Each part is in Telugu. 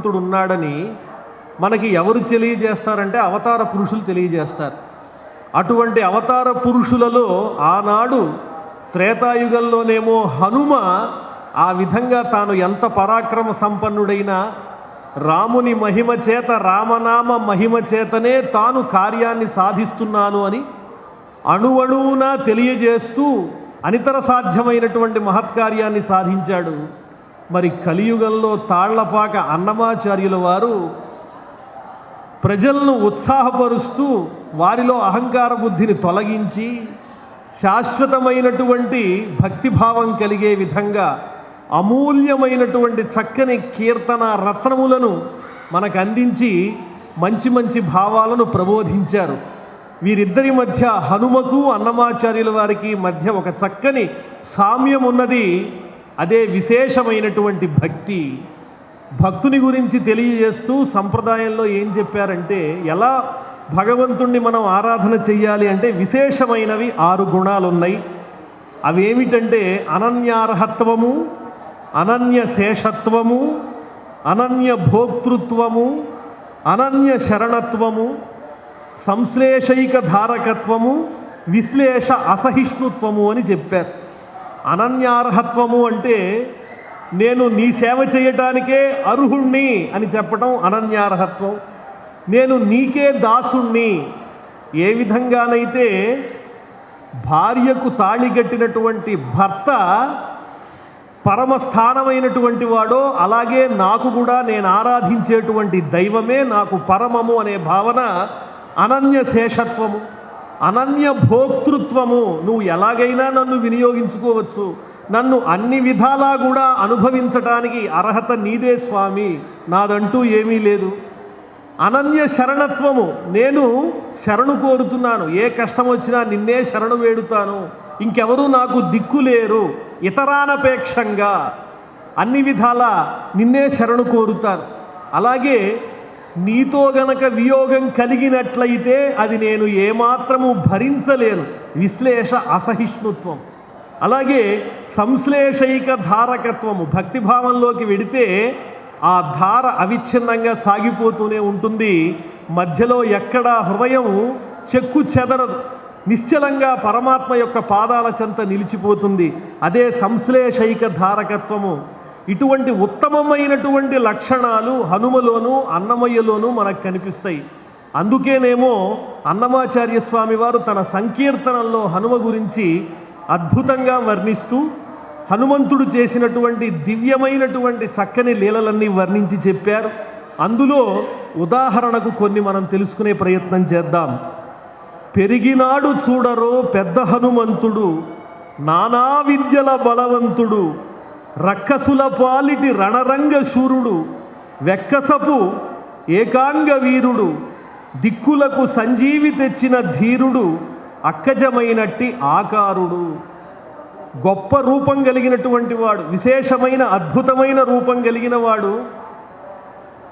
భగవంతుడు ఉన్నాడని మనకి ఎవరు తెలియజేస్తారంటే అవతార పురుషులు తెలియజేస్తారు. అటువంటి అవతార పురుషులలో ఆనాడు త్రేతాయుగంలోనేమో హనుమ ఆ విధంగా తాను ఎంత పరాక్రమ సంపన్నుడైనా రాముని మహిమ చేత రామనామ మహిమ చేతనే తాను కార్యాన్ని సాధిస్తున్నాను అని అణువణువున తెలియజేస్తూ అనితర సాధ్యమైనటువంటి మహత్కార్యాన్ని సాధించాడు. మరి కలియుగంలో తాళ్ళపాక అన్నమాచార్యుల వారు ప్రజలను ఉత్సాహపరుస్తూ వారిలో అహంకార బుద్ధిని తొలగించి శాశ్వతమైనటువంటి భక్తిభావం కలిగే విధంగా అమూల్యమైనటువంటి చక్కని కీర్తన రత్నములను మనకు అందించి మంచి మంచి భావాలను ప్రబోధించారు. వీరిద్దరి మధ్య హనుమకు అన్నమాచార్యుల వారికి మధ్య ఒక చక్కని సామ్యం ఉన్నది అదే విశేషమైనటువంటి భక్తి భక్తుని గురించి తెలియజేస్తూ సంప్రదాయంలో ఏం చెప్పారంటే ఎలా భగవంతుణ్ణి మనం ఆరాధన చెయ్యాలి అంటే విశేషమైనవి ఆరు గుణాలు ఉన్నాయి అవి ఏమిటంటే అనన్యార్హత్వము అనన్య శేషత్వము అనన్య భోక్తృత్వము అనన్య శరణత్వము సంశ్లేషైక ధారకత్వము విశ్లేష అసహిష్ణుత్వము అని చెప్పారు. అనన్యార్హత్వము అంటే నేను నీ సేవ చేయటానికే అర్హుణ్ణి అని చెప్పటం అనన్యార్హత్వం. నేను నీకే దాసుణ్ణి. ఏ విధంగానైతే భార్యకు తాళి కట్టినటువంటి భర్త పరమస్థానమైనటువంటి వాడో అలాగే నాకు కూడా నేను ఆరాధించేటువంటి దైవమే నాకు పరమము అనే భావన అనన్య శేషత్వము. అనన్య భోక్తృత్వము. నువ్వు ఎలాగైనా నన్ను వినియోగించుకోవచ్చు. నన్ను అన్ని విధాలా కూడా అనుభవించటానికి అర్హత నీదే స్వామి. నాదంటూ ఏమీ లేదు. అనన్య శరణత్వము. నేను శరణు కోరుతున్నాను. ఏ కష్టం వచ్చినా నిన్నే శరణు వేడుతాను. ఇంకెవరూ నాకు దిక్కు లేరు. ఇతరానపేక్షంగా. అన్ని విధాలా నిన్నే శరణు కోరుతాను. అలాగే నీతో గనక వియోగం కలిగినట్లయితే అది నేను ఏమాత్రము భరించలేను. విశ్లేష అసహిష్ణుత్వం. అలాగే సంశ్లేషైక ధారకత్వము. భక్తిభావంలోకి వెడితే ఆ ధార అవిచ్ఛిన్నంగా సాగిపోతూనే ఉంటుంది. మధ్యలో ఎక్కడ హృదయం చెక్కు చెదరదు. నిశ్చలంగా పరమాత్మ యొక్క పాదాల చెంత నిలిచిపోతుంది. అదే సంశ్లేషైక ధారకత్వము. ఇటువంటి ఉత్తమమైనటువంటి లక్షణాలు హనుమలోను అన్నమయ్యలోనూ మనకు కనిపిస్తాయి. అందుకేనేమో అన్నమాచార్య స్వామి వారు తన సంకీర్తనల్లో హనుమ గురించి అద్భుతంగా వర్ణిస్తూ హనుమంతుడు చేసినటువంటి దివ్యమైనటువంటి చక్కని లీలలన్నీ వర్ణించి చెప్పారు. అందులో ఉదాహరణకు కొన్ని మనం తెలుసుకునే ప్రయత్నం చేద్దాం. పెరిగినాడు చూడరో పెద్ద హనుమంతుడు నానా విద్యల బలవంతుడు రక్కసుల పాలిటి రణరంగ శూరుడు వెక్కసపు ఏకాంగ వీరుడు దిక్కులకు సంజీవి తెచ్చిన ధీరుడు అక్కజమైనట్టి ఆకారుడు. గొప్ప రూపం కలిగినటువంటి వాడు విశేషమైన అద్భుతమైన రూపం కలిగిన వాడు.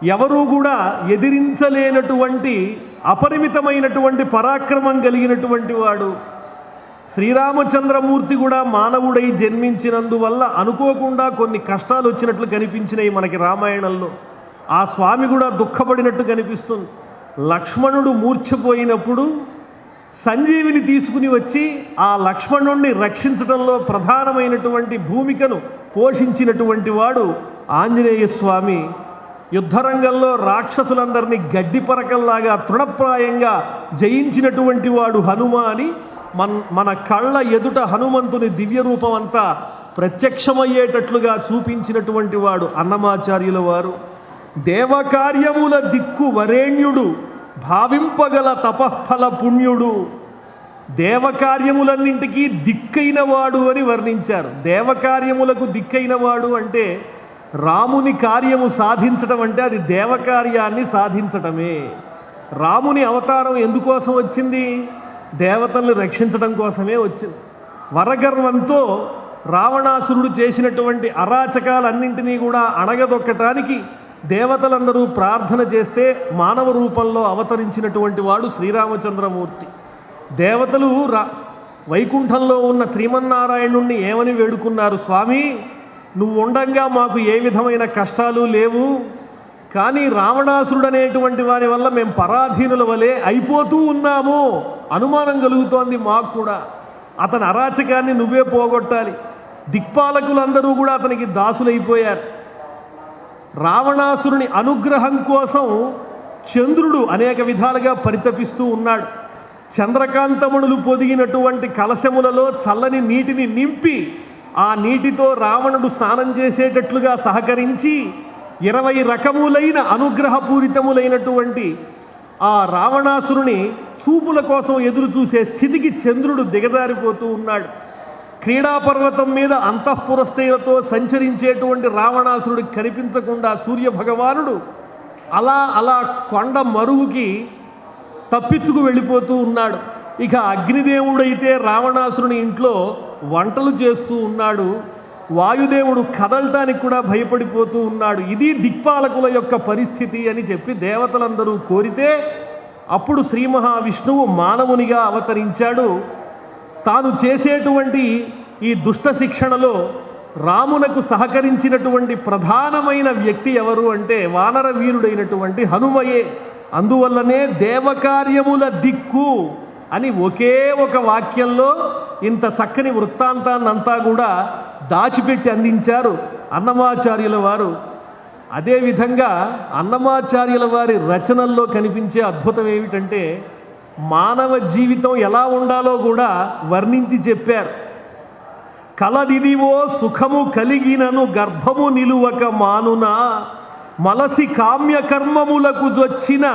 ఎవరూ కూడా ఎదిరించలేనటువంటి అపరిమితమైనటువంటి పరాక్రమం కలిగినటువంటి వాడు. శ్రీరామచంద్రమూర్తి కూడా మానవుడై జన్మించినందువల్ల అనుకోకుండా కొన్ని కష్టాలు వచ్చినట్లు కనిపించినాయి మనకి రామాయణంలో. ఆ స్వామి కూడా దుఃఖపడినట్టు కనిపిస్తుంది. లక్ష్మణుడు మూర్ఛపోయినప్పుడు సంజీవిని తీసుకుని వచ్చి ఆ లక్ష్మణుణ్ణి రక్షించడంలో ప్రధానమైనటువంటి భూమికను పోషించినటువంటి వాడు ఆంజనేయ స్వామి. యుద్ధరంగంలో రాక్షసులందరినీ గడ్డి పరకల్లాగా తృణప్రాయంగా జయించినటువంటి వాడు హనుమ అని మన్ మన కళ్ళ ఎదుట హనుమంతుని దివ్య రూపం అంతా ప్రత్యక్షమయ్యేటట్లుగా చూపించినటువంటి వాడు అన్నమాచార్యుల వారు. దేవకార్యముల దిక్కు వరేణ్యుడు భావింపగల తపఃఫల పుణ్యుడు. దేవకార్యములన్నింటికీ దిక్కైన వాడు అని వర్ణించారు. దేవకార్యములకు దిక్కైన వాడు అంటే రాముని కార్యము సాధించటం అంటే అది దేవకార్యాన్ని సాధించటమే. రాముని అవతారం ఎందుకోసం వచ్చింది? దేవతల్ని రక్షించడం కోసమే వచ్చింది. వరగర్వంతో రావణాసురుడు చేసినటువంటి అరాచకాలన్నింటినీ కూడా అణగదొక్కటానికి దేవతలందరూ ప్రార్థన చేస్తే మానవ రూపంలో అవతరించినటువంటి వాడు శ్రీరామచంద్రమూర్తి. దేవతలు రా వైకుంఠంలో ఉన్న శ్రీమన్నారాయణుణ్ణి ఏమని వేడుకున్నారు? స్వామి నువ్వు ఉండంగా మాకు ఏ విధమైన కష్టాలు లేవు. కానీ రావణాసురుడు అనేటువంటి వారి వల్ల మేము పరాధీనుల వలె అయిపోతూ ఉన్నాము. అనుమానం కలుగుతోంది మాకు కూడా. అతని అరాచకాన్ని నువ్వే పోగొట్టాలి. దిక్పాలకులందరూ కూడా అతనికి దాసులైపోయారు. రావణాసురుని అనుగ్రహం కోసం చంద్రుడు అనేక విధాలుగా పరితపిస్తూ ఉన్నాడు. చంద్రకాంతమణులు పొదిగినటువంటి కలశములలో చల్లని నీటిని నింపి ఆ నీటితో రావణుడు స్నానం చేసేటట్లుగా సహకరించి ఇరవై రకములైన అనుగ్రహపూరితములైనటువంటి ఆ రావణాసురుని చూపుల కోసం ఎదురు చూసే స్థితికి చంద్రుడు దిగజారిపోతూ ఉన్నాడు. క్రీడా పర్వతం మీద అంతఃపురస్థైలతో సంచరించేటువంటి రావణాసురుడు కనిపించకుండా సూర్య భగవానుడు అలా అలా కొండ మరువుకి తప్పించుకు వెళ్ళిపోతూ ఉన్నాడు. ఇక అగ్నిదేవుడైతే రావణాసురుని ఇంట్లో వంటలు చేస్తూ ఉన్నాడు. వాయుదేవుడు కదలటానికి కూడా భయపడిపోతూ ఉన్నాడు. ఇది దిక్పాలకుల యొక్క పరిస్థితి అని చెప్పి దేవతలందరూ కోరితే అప్పుడు శ్రీ మహావిష్ణువు మానవునిగా అవతరించాడు. తాను చేసేటువంటి ఈ దుష్ట శిక్షణలో రామునకు సహకరించినటువంటి ప్రధానమైన వ్యక్తి ఎవరు అంటే వానర వీరుడైనటువంటి హనుమయే. అందువల్లనే దేవకార్యముల దిక్కు అని ఒకే ఒక వాక్యంలో ఇంత చక్కని వృత్తాంతాన్నంతా కూడా దాచిపెట్టి అందించారు అన్నమాచార్యుల వారు. అదేవిధంగా అన్నమాచార్యుల వారి రచనల్లో కనిపించే అద్భుతం ఏమిటంటే మానవ జీవితం ఎలా ఉండాలో కూడా వర్ణించి చెప్పారు. కలదిదివో సుఖము కలిగినను గర్భము నిలువక మానునా మలసి కామ్యకర్మములకు జొచ్చిన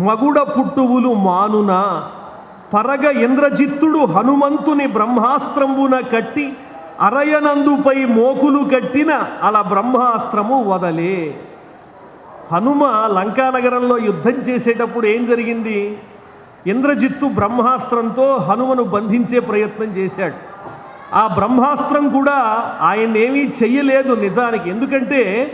మగుడ పుట్టువులు మానునా పరగ ఇంద్రజిత్తుడు హనుమంతుని బ్రహ్మాస్త్రంబున కట్టి అరయనందుపై మోకులు కట్టిన అలా బ్రహ్మాస్త్రము వదలే. హనుమ లంకానగరంలో యుద్ధం చేసేటప్పుడు ఏం జరిగింది? ఇంద్రజిత్తు బ్రహ్మాస్త్రంతో హనుమను బంధించే ప్రయత్నం చేశాడు. ఆ బ్రహ్మాస్త్రం కూడా ఆయన ఏమీ చెయ్యలేదు నిజానికి. ఎందుకంటే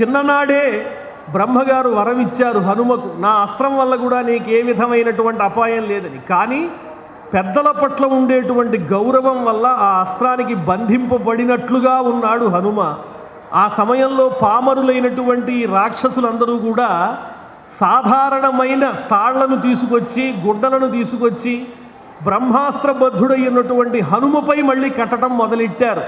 చిన్ననాడే బ్రహ్మగారు వరమిచ్చారు హనుమకు. నా అస్త్రం వల్ల కూడా నీకు ఏ విధమైనటువంటి అపాయం లేదని. కానీ పెద్దల పట్ల ఉండేటువంటి గౌరవం వల్ల ఆ అస్త్రానికి బంధింపబడినట్లుగా ఉన్నాడు హనుమ. ఆ సమయంలో పామరులైనటువంటి రాక్షసులందరూ కూడా సాధారణమైన తాళ్ళను తీసుకొచ్చి గుడ్డలను తీసుకొచ్చి బ్రహ్మాస్త్రబద్ధుడైనటువంటి హనుమపై మళ్ళీ కట్టడం మొదలెట్టారు.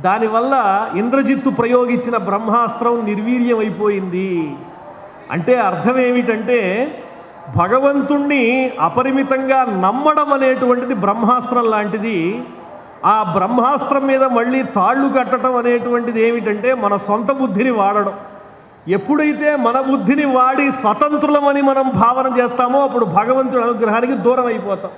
దానివల్ల ఇంద్రజిత్తు ప్రయోగించిన బ్రహ్మాస్త్రం నిర్వీర్యమైపోయింది. అంటే అర్థం ఏమిటంటే భగవంతుణ్ణి అపరిమితంగా నమ్మడం అనేటువంటిది బ్రహ్మాస్త్రం లాంటిది. ఆ బ్రహ్మాస్త్రం మీద మళ్ళీ తాళ్ళు కట్టడం అనేటువంటిది ఏమిటంటే మన సొంత బుద్ధిని వాడడం. ఎప్పుడైతే మన బుద్ధిని వాడి స్వతంత్రులమని మనం భావన చేస్తామో అప్పుడు భగవంతుడి అనుగ్రహానికి దూరం అయిపోతాం